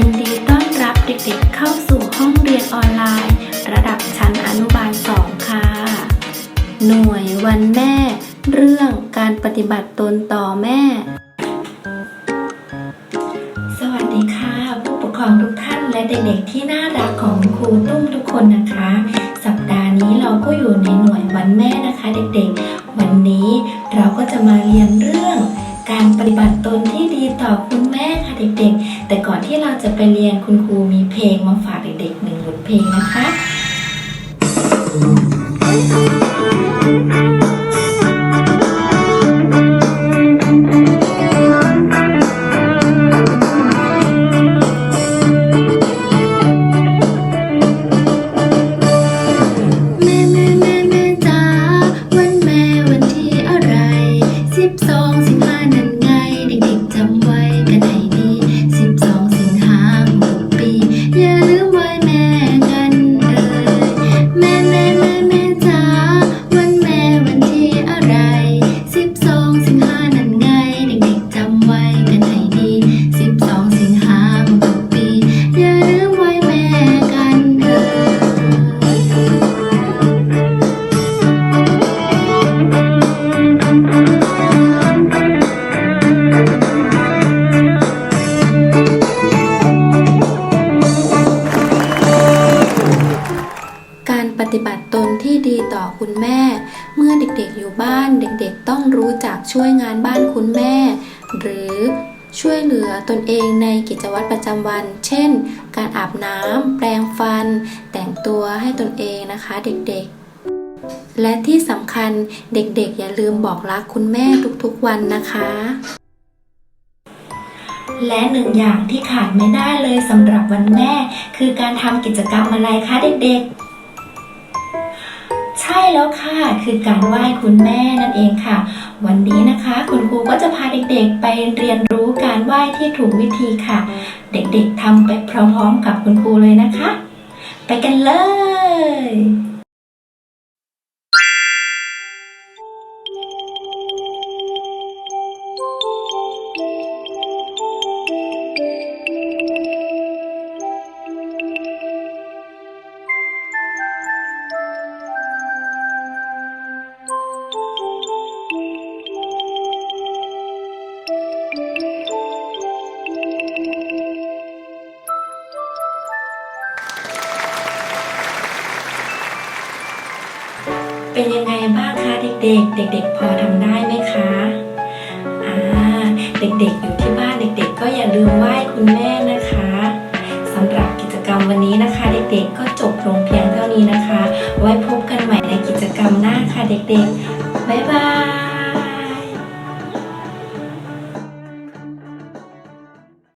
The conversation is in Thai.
ยินดีต้อนรับเด็กๆเข้าสู่ห้องเรียนออนไลน์ ระดับชั้นอนุบาล 2 ค่ะ หน่วยวันแม่ เรื่องการปฏิบัติตนต่อแม่ สวัสดีค่ะ ผู้ปกครองทุกท่านและเด็กๆที่น่ารักของครูตุ้มทุกคนนะคะ สัปดาห์นี้เราก็อยู่ในหน่วยวันแม่นะคะ เด็กๆ วันนี้เราก็จะมาเรียนเรื่อง การปฏิบัติตนที่ดีต่อคุณแม่ค่ะเด็กๆ แต่ก่อนที่เราจะไปเรียนคุณครูมีเพลงมาฝากเด็กๆหนึ่งบทเพลงนะคะ ดีต่อคุณแม่ เมื่อเด็กๆอยู่บ้านเด็กๆต้องรู้จักช่วยงานบ้านคุณแม่ หรือช่วยเหลือตนเองในกิจวัตรประจำวัน เช่น การอาบน้ำแปรงฟัน แต่งตัวให้ตนเองนะคะเด็กๆและที่สำคัญเด็กๆ อย่าลืมบอกรักคุณแม่ทุกๆวันนะคะ และหนึ่งอย่างที่ขาดไม่ได้เลยสำหรับวันแม่ คือการทำกิจกรรมอะไรคะเด็กๆ ช่แล้วค่ะ คือการไหว้คุณแม่นั่นเองค่ะ วันนี้นะคะ คุณครูก็จะพาเด็กๆไปเรียนรู้การไหว้ที่ถูกวิธีค่ะ เด็กๆทำไปพร้อมๆกับคุณครูเลยนะคะ ไปกันเลย เป็นยังไงบ้างคะเด็กๆ เด็ก ๆ พอทำได้ไหมคะอ่าเด็กๆอยู่ที่บ้านเด็ก ๆ ก็อย่าลืมไหว้คุณแม่นะคะสำหรับกิจกรรมวันนี้นะคะ เด็กๆก็จบลงเพียงเท่านี้นะคะ ไว้พบกันใหม่ในกิจกรรมหน้าค่ะเด็กๆบ๊ายบาย